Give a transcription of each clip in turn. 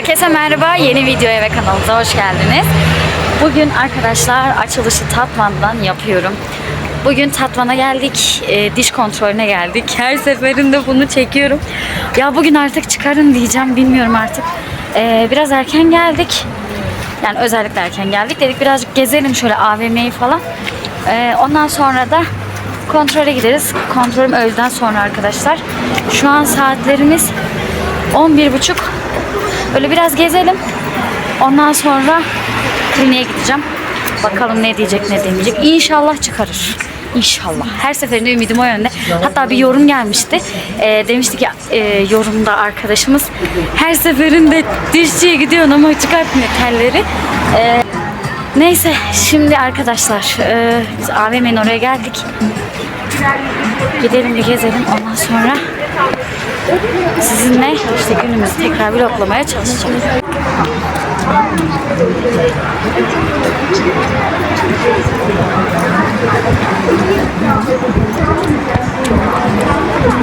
Herkese merhaba. Yeni videoya ve kanalımıza hoş geldiniz. Bugün arkadaşlar açılışı Tatvan'dan yapıyorum. Bugün Tatvan'a geldik. e, diş kontrolüne geldik. Her seferinde bunu çekiyorum. Ya bugün artık çıkarın diyeceğim. Bilmiyorum artık. E, biraz erken geldik. Yani özellikle erken geldik. Dedik birazcık gezelim şöyle AVM'yi falan. E, ondan sonra da kontrole gideriz. Kontrolüm öğleden sonra arkadaşlar. Şu an saatlerimiz 11.30. Böyle biraz gezelim. Ondan sonra kliniğe gideceğim. Bakalım ne diyecek ne demeyecek. İnşallah çıkarır. İnşallah. Her seferinde ümidim o yönde. Hatta bir yorum gelmişti. Ee, demişti ki e, yorumda arkadaşımız her seferinde dişçiye gidiyorsun ama çıkartmıyor telleri. Ee, neyse şimdi arkadaşlar e, biz AVM'nin oraya geldik. Gidelim bir gezelim ondan sonra sizinle işte günümüzü tekrar vloglamaya çalışacağım.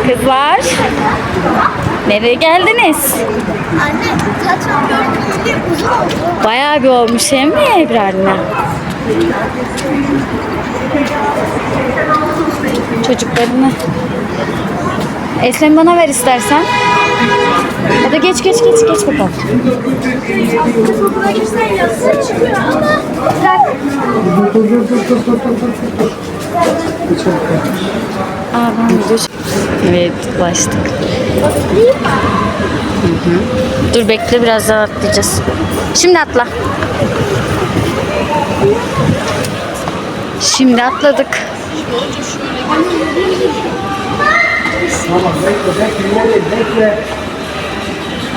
Kızlar, nereye geldiniz? Anne saçım gördüğüm gibi uzun oldu. Bayağı bir olmuş hem mi Ebrar'ına? Çocuklarını. Eslem bana ver istersen. Hadi geç geç geç geç bakalım. Aa, ben video Evet ulaştık. Dur bekle biraz daha atlayacağız. Şimdi atla. Şimdi atladık. Tamam bekle bekle nereye bekle.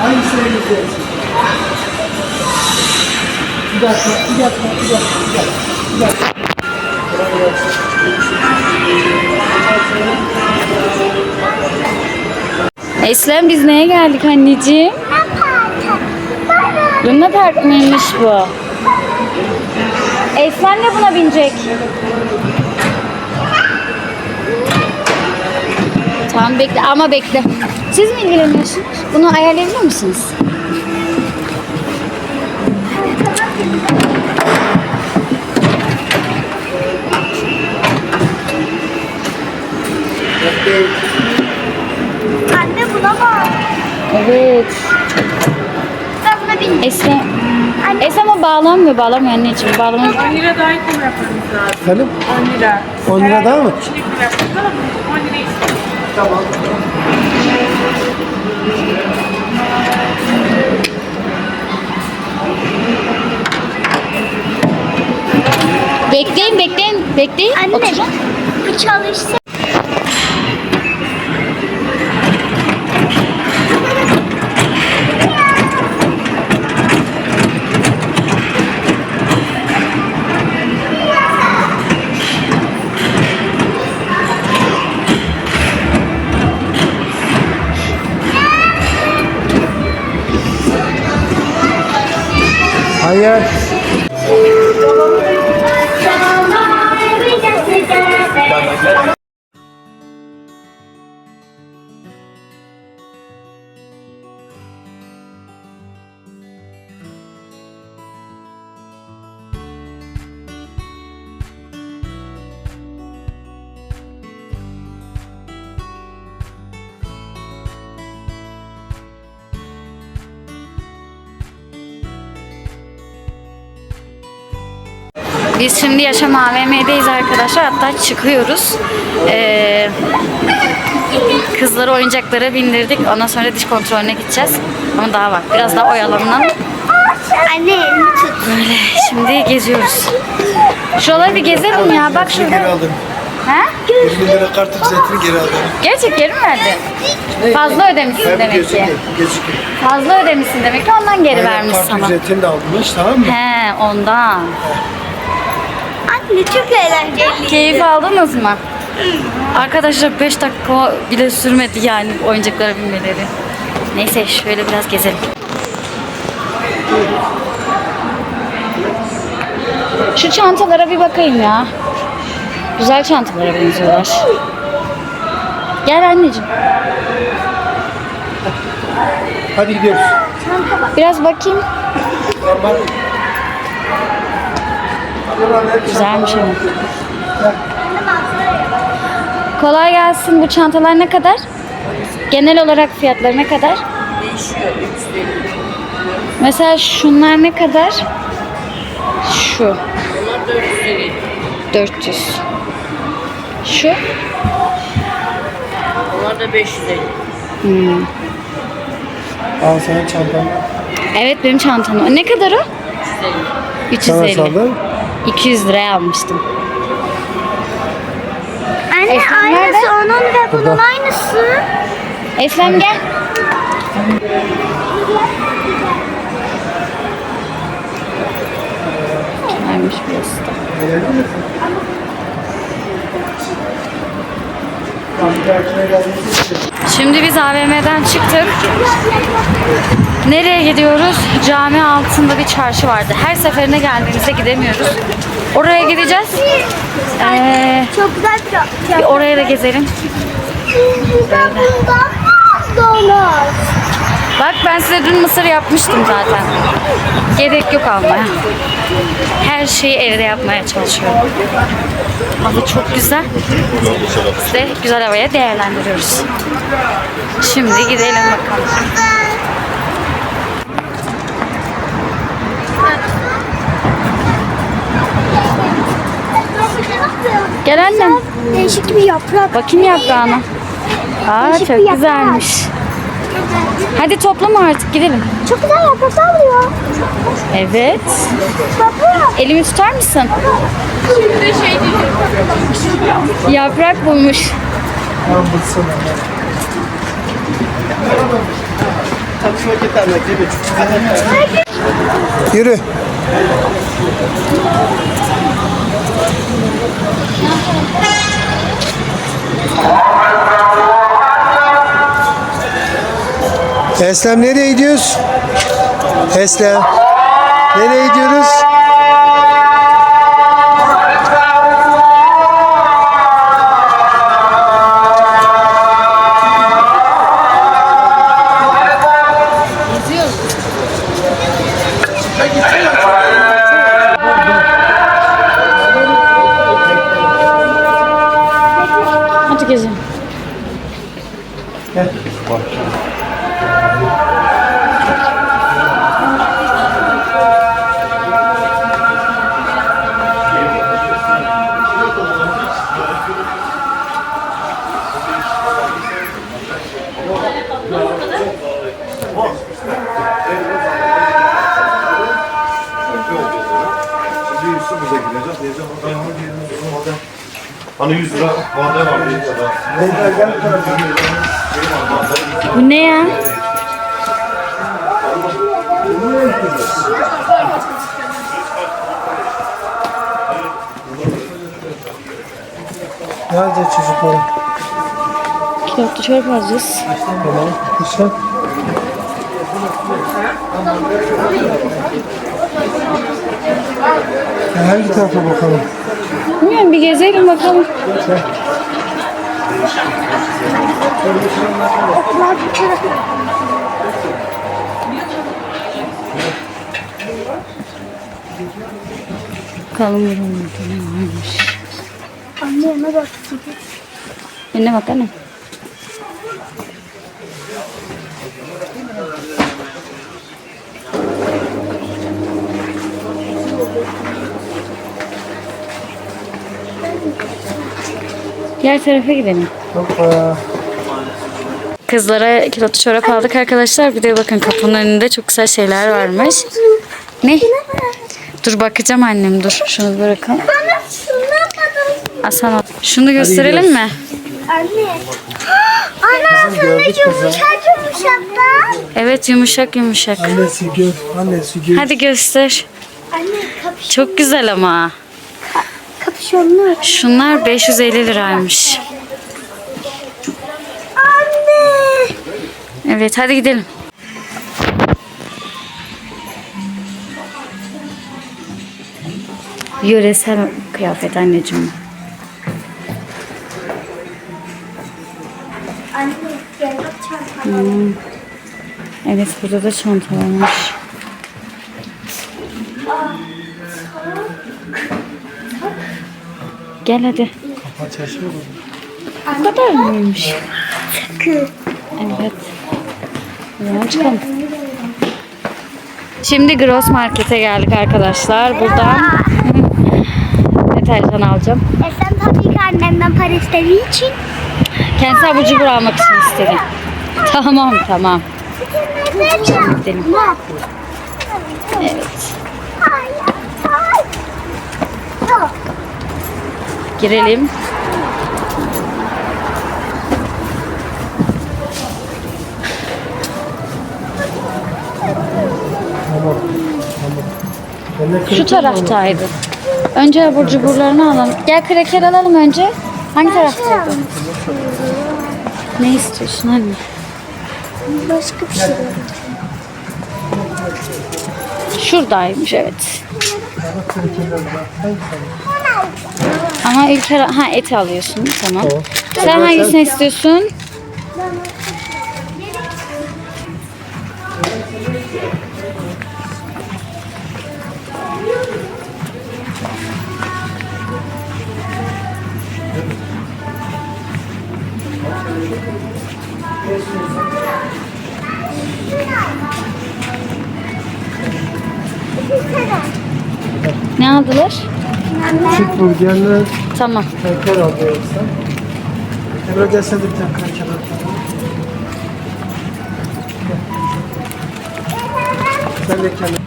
Hangisine gidiyorsun? Bir bir dakika bir dakika bir dakika. Bir dakika. Eslem biz neye geldik anneciğim? Luna Park mıymış bu? Eslem de buna binecek. Tamam bekle ama bekle. Siz mi ilgileniyorsunuz? Bunu ayarlayabilir misiniz? anne buna bak. Evet. Ben buna bindim. Eslem. Eslem o bağlanmıyor, bağlamıyor anneciğim. Bağlamak 10 lira daha yapmamız lazım. Efendim? 10 lira. 10 lira daha mı? Kişilik bir yapıyoruz ama 10 lira istiyoruz. Tamam. Bekleyin, bekleyin, bekleyin. Anne Oturun. bu çalışsa Hayır. Biz şimdi Yaşam AVM'deyiz arkadaşlar. Hatta çıkıyoruz. Ee, kızları oyuncaklara bindirdik. Ondan sonra diş kontrolüne gideceğiz. Ama daha var. Biraz daha oyalanalım. Anne elini tut. Böyle şimdi geziyoruz. Şuraları bir gezelim ya. Bak Geri şurada. aldım. Ha? 20 lira kart ücretini geri aldım. Gerçek geri mi verdin? Fazla ödemişsin Hem demek gözüküyor. ki. Gözüküyor. Fazla ödemişsin demek ki ondan geri vermiş Kart sana. ücretini de almış tamam mı? He ondan. Anne çok eğlenceli. Keyif aldınız mı? Arkadaşlar 5 dakika bile sürmedi yani oyuncaklara binmeleri. Neyse şöyle biraz gezelim. Şu çantalara bir bakayım ya. Güzel çantalara benziyorlar. Gel anneciğim. Hadi gidiyoruz. Çanta bak. Biraz bakayım. Güzelmiş ama. Kolay gelsin. Bu çantalar ne kadar? Genel olarak fiyatları ne kadar? Değişiyor. 350. Mesela şunlar ne kadar? Şu. Bunlar 450. 400. Şu? Bunlar da 550. Al senin çantan. Evet benim çantam. Ne kadar o? 350. 350. Sana. 200 liraya almıştım. Anne Eslem aynısı nerede? onun ve bunun Burada. aynısı. Eslem gel. Güzelmiş burası da. Şimdi biz AVM'den çıktık. Nereye gidiyoruz? Cami altında bir çarşı vardı. Her seferinde geldiğimizde gidemiyoruz. Oraya gideceğiz. Ee, Çok güzel bir bir oraya da gezelim. Bundan. Bak ben size dün mısır yapmıştım zaten. Gerek yok almaya. Her şeyi evde yapmaya çalışıyorum. Hava çok güzel. Biz de güzel havaya değerlendiriyoruz. Şimdi gidelim bakalım. Gel annem. Değişik bir yaprak. Bakayım yaprağına. Aa Değişik çok bir yaprak. güzelmiş. Hadi toplama artık gidelim. Çok güzel yapraklar oluyor. Evet. Baba. Elimi tutar mısın? Şimdi şey diyeceğim. Yaprak bulmuş. Yürü. Eslem nereye gidiyoruz? Eslem. Nereye gidiyoruz? Nerede çocuklar? Kilotlu çorap alacağız. Tamam. Kışa. Ya Hangi tarafa bakalım? Bilmiyorum bir gezelim bakalım. Oklar bir tarafı. Bakalım burada ne varmış. Anneme bak gibi. Önüne bak anne. Diğer tarafa gidelim. Hoppa. Kızlara kilotlu çorap aldık arkadaşlar. Bir de bakın kapının önünde çok güzel şeyler varmış. Ne? Dur bakacağım annem dur. Şunu bırakalım. Bana bana. Asana. Şunu gösterelim mi? Anne. Ana sana kızı. yumuşak yumuşaklar. Evet yumuşak yumuşak. Annesi gör. Annesi gör. Hadi göster. Anne kapış, Çok güzel ama. kapüşonlu. Şunlar 550 liraymış. Anne. Evet hadi gidelim. Yöresel kıyafet anneciğim. Anne gel bak çantam. Evet burada da çanta varmış. Gel hadi. Kapat çarşı mı? Bu kadar mıymış? Evet. Hemen çıkalım. Şimdi Gross Market'e geldik arkadaşlar. Buradan deterjan alacağım. Esen tabii ki annemden para istediği için. Kendisi abur cubur almak için istedi. Tamam tamam. Gidelim. Evet. Girelim. Şu taraftaydı. Önce abur cuburlarını alalım. Gel kreker alalım önce. Hangi taraftaydı? Ne istiyorsun anne? Başka bir şey. Şuradaymış evet. Ama İlker ha eti alıyorsun tamam. Tamam. Sen hangisini istiyorsun? Ne aldılar? Süt burgerle Tamam. kraker aldı yoksa. Emre gelsene bir tane kraker al. Sen de kendin.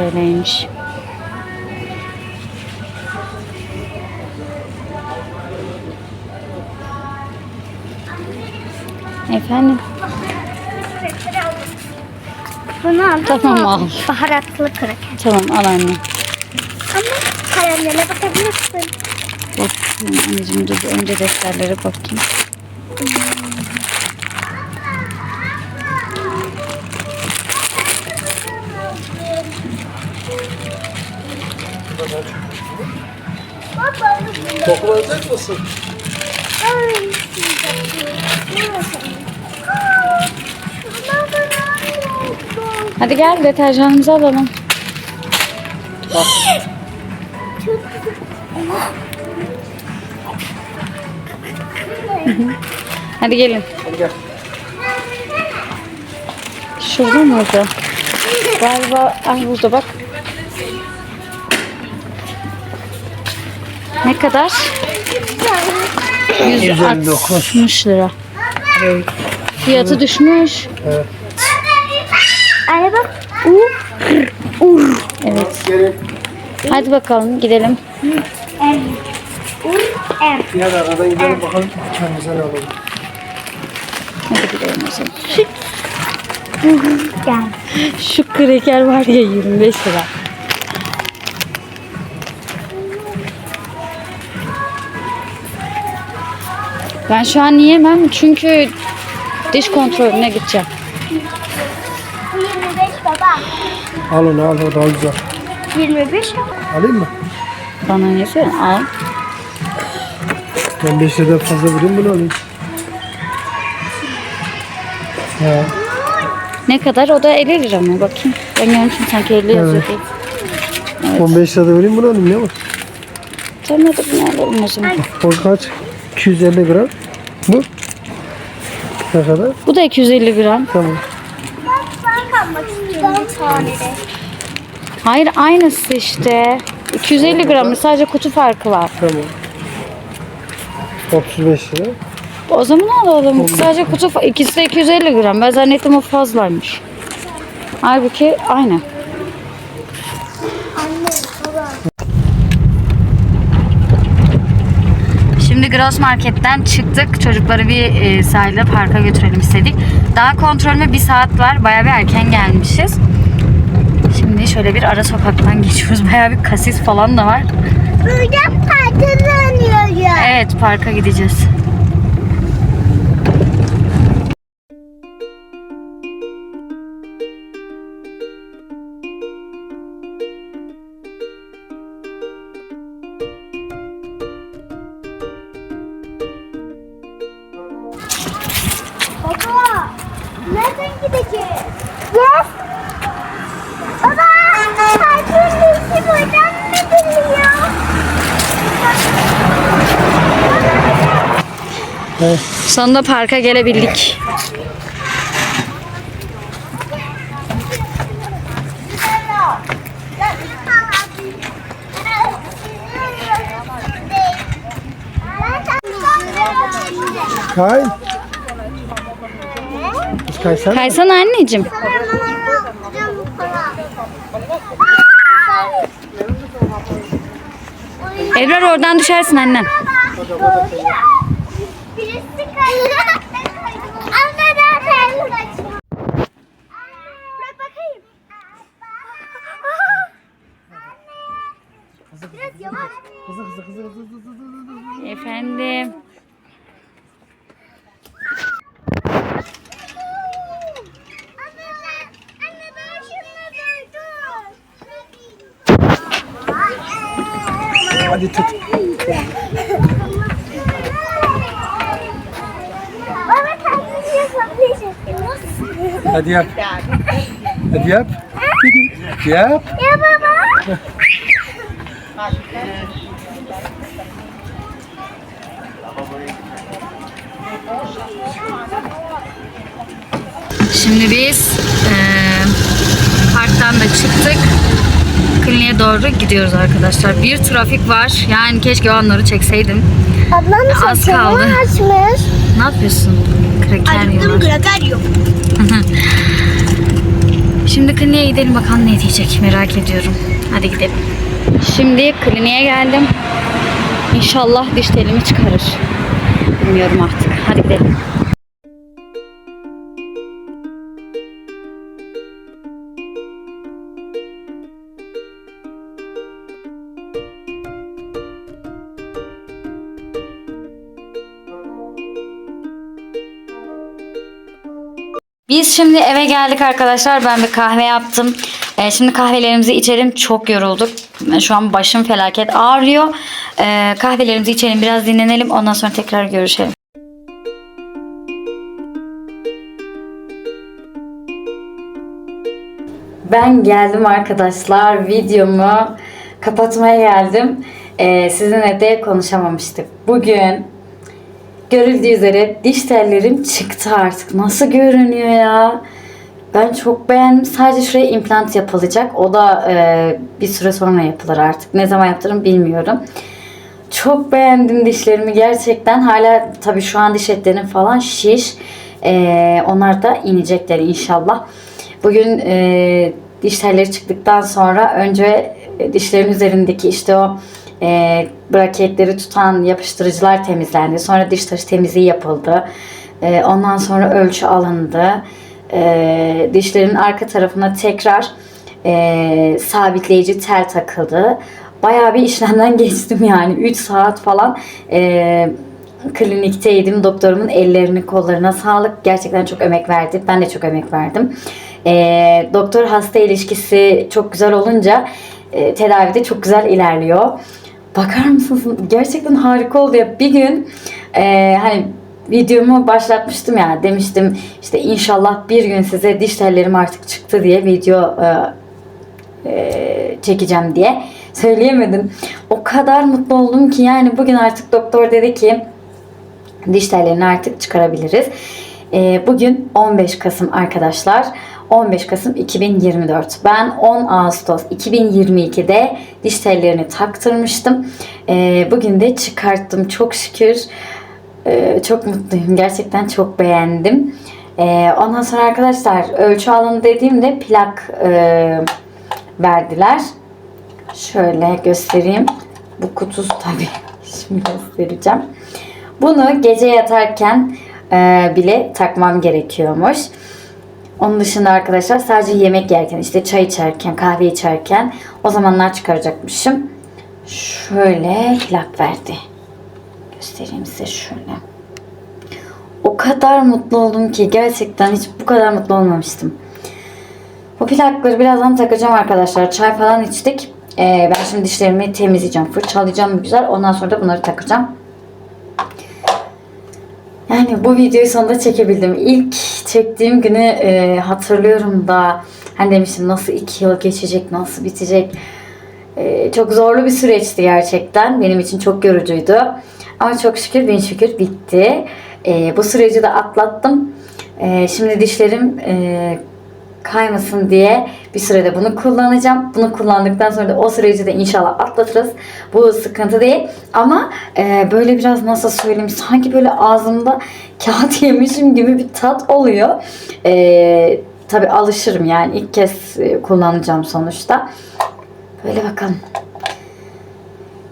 TL'ymiş. Efendim? Bunu aldım. Tamam al. Baharatlı kraker. Tamam al anne. Ama kalemlere bakabilirsin. Bak anneciğim dur önce defterlere bakayım. Koklayacak mısın? Ay. Hadi gel deterjanımızı alalım. Hadi gelin. Hadi gel. Şurada mı orada? Galiba ay burada bak. Ne kadar? 160 lira. Fiyatı düşmüş. Evet. Anne bak. Evet. Hadi bakalım gidelim. Ur. Er. Diğer aradan gidelim bakalım. Kendimize ne alalım. Hadi gidelim o zaman. Şu kreker var ya 25 lira. Ben şu an yiyemem çünkü diş kontrolüne gideceğim. Bu 25 baba. Al onu al o daha güzel. 25 Alayım mı? Bana ne söylüyorsun? Al. Ben 5 liradan fazla vereyim bunu alayım. Ya. Ne kadar? O da 50 lira mı? Bakayım. Ben görmüşüm sanki 50 yazıyor değil. 15 lirada vereyim bunu alayım ne var? Tamam hadi bunu alalım o zaman. O kaç? 250 gram. Bu? Ne kadar? Bu da 250 gram. Tamam. Ben kalmak istiyorum bir tane de. Hayır aynısı işte. 250 gram sadece kutu farkı var. Tamam. 35 lira. O zaman alalım. Sadece kutu fa- ikisi de 250 gram. Ben zannettim o fazlaymış. Halbuki aynı. Anne baba. Şimdi Gross Market'ten çıktık. Çocukları bir e, sahilde parka götürelim istedik. Daha kontrolüme bir saat var. Bayağı bir erken gelmişiz. Şimdi şöyle bir ara sokaktan geçiyoruz. Bayağı bir kasis falan da var. Buradan parçalanıyor ya. Evet parka gideceğiz. Sonunda parka gelebildik. Kay. Kaysan. Kaysana anneciğim. Ebrar oradan düşersin annem. Birisi kayıyor. Anne nerede? Bırak bakayım. Biraz yavaş. Kızı kızı kızı kızı kızı kızı kızı. Efendim. Hadi tut. Baba kendini yapabilirsin. Hadi yap. Hadi yap. yap. Ya Şimdi biz eee, parktan da çıktık. Kliniğe doğru gidiyoruz arkadaşlar. Bir trafik var. Yani keşke o anları çekseydim. Ablam Az kaldı. açmış. Ne yapıyorsun? Kraker yiyorlar. kraker yok. Şimdi kliniğe gidelim bakalım ne diyecek merak ediyorum. Hadi gidelim. Şimdi kliniğe geldim. İnşallah diş telimi çıkarır. Bilmiyorum artık. Hadi gidelim. Biz şimdi eve geldik arkadaşlar. Ben bir kahve yaptım. Ee, şimdi kahvelerimizi içelim. Çok yorulduk. Şu an başım felaket ağrıyor. Ee, kahvelerimizi içelim. Biraz dinlenelim. Ondan sonra tekrar görüşelim. Ben geldim arkadaşlar. Videomu kapatmaya geldim. Ee, sizinle de konuşamamıştık. Bugün Görüldüğü üzere diş tellerim çıktı artık. Nasıl görünüyor ya? Ben çok beğendim. Sadece şuraya implant yapılacak. O da e, bir süre sonra yapılır artık. Ne zaman yaptırırım bilmiyorum. Çok beğendim dişlerimi gerçekten. Hala tabii şu an diş etlerim falan şiş. E, onlar da inecekler inşallah. Bugün e, diş telleri çıktıktan sonra önce dişlerin üzerindeki işte o e, braketleri tutan yapıştırıcılar temizlendi. Sonra diş taşı temizliği yapıldı. E, ondan sonra ölçü alındı. E, dişlerin arka tarafına tekrar e, sabitleyici tel takıldı. Bayağı bir işlemden geçtim yani. 3 saat falan e, klinikteydim. Doktorumun ellerini kollarına sağlık. Gerçekten çok emek verdi. Ben de çok emek verdim. E, doktor hasta ilişkisi çok güzel olunca e, tedavide çok güzel ilerliyor. Bakar mısınız? Gerçekten harika oldu ya. Bir gün e, hani videomu başlatmıştım ya demiştim işte inşallah bir gün size diş tellerim artık çıktı diye video e, e, çekeceğim diye söyleyemedim. O kadar mutlu oldum ki yani bugün artık doktor dedi ki diş tellerini artık çıkarabiliriz. E, bugün 15 Kasım arkadaşlar. 15 Kasım 2024. Ben 10 Ağustos 2022'de diş tellerini taktırmıştım. E, bugün de çıkarttım çok şükür. E, çok mutluyum. Gerçekten çok beğendim. E, ondan sonra arkadaşlar ölçü alın dediğimde plak e, verdiler. Şöyle göstereyim. Bu kutusu tabii. Şimdi göstereceğim. Bunu gece yatarken e, bile takmam gerekiyormuş. Onun dışında arkadaşlar sadece yemek yerken işte çay içerken kahve içerken o zamanlar çıkaracakmışım. Şöyle plak verdi. Göstereyim size şöyle. O kadar mutlu oldum ki gerçekten hiç bu kadar mutlu olmamıştım. Bu plakları birazdan takacağım arkadaşlar. Çay falan içtik. Ee, ben şimdi dişlerimi temizleyeceğim. Fırçalayacağım güzel. Ondan sonra da bunları takacağım. Yani bu videoyu sonunda çekebildim. İlk çektiğim günü e, hatırlıyorum da hani demiştim nasıl iki yıl geçecek, nasıl bitecek. E, çok zorlu bir süreçti gerçekten. Benim için çok yorucuydu. Ama çok şükür bin şükür bitti. E, bu süreci de atlattım. E, şimdi dişlerim e, kaymasın diye bir sürede bunu kullanacağım. Bunu kullandıktan sonra da o süreci de inşallah atlatırız. Bu sıkıntı değil. Ama e, böyle biraz nasıl söyleyeyim sanki böyle ağzımda kağıt yemişim gibi bir tat oluyor. E, tabii alışırım yani ilk kez e, kullanacağım sonuçta. Böyle bakalım.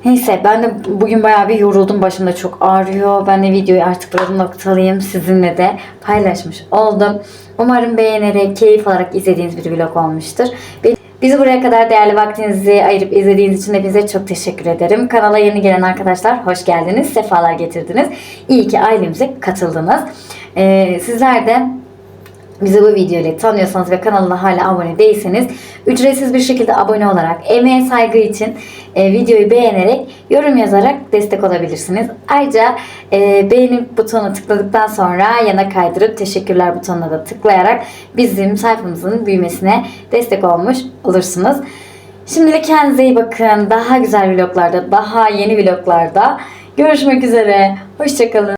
Neyse ben de bugün bayağı bir yoruldum. Başım da çok ağrıyor. Ben de videoyu artık burada noktalayayım. Sizinle de paylaşmış oldum. Umarım beğenerek, keyif alarak izlediğiniz bir vlog olmuştur. Bizi buraya kadar değerli vaktinizi ayırıp izlediğiniz için hepinize çok teşekkür ederim. Kanala yeni gelen arkadaşlar hoş geldiniz, sefalar getirdiniz. İyi ki ailemize katıldınız. Ee, sizler de bizi bu video ile tanıyorsanız ve kanalına hala abone değilseniz ücretsiz bir şekilde abone olarak emeğe saygı için e, videoyu beğenerek yorum yazarak destek olabilirsiniz. Ayrıca e, beğeni butonuna tıkladıktan sonra yana kaydırıp teşekkürler butonuna da tıklayarak bizim sayfamızın büyümesine destek olmuş olursunuz. Şimdilik kendinize iyi bakın. Daha güzel vloglarda, daha yeni vloglarda görüşmek üzere. Hoşçakalın.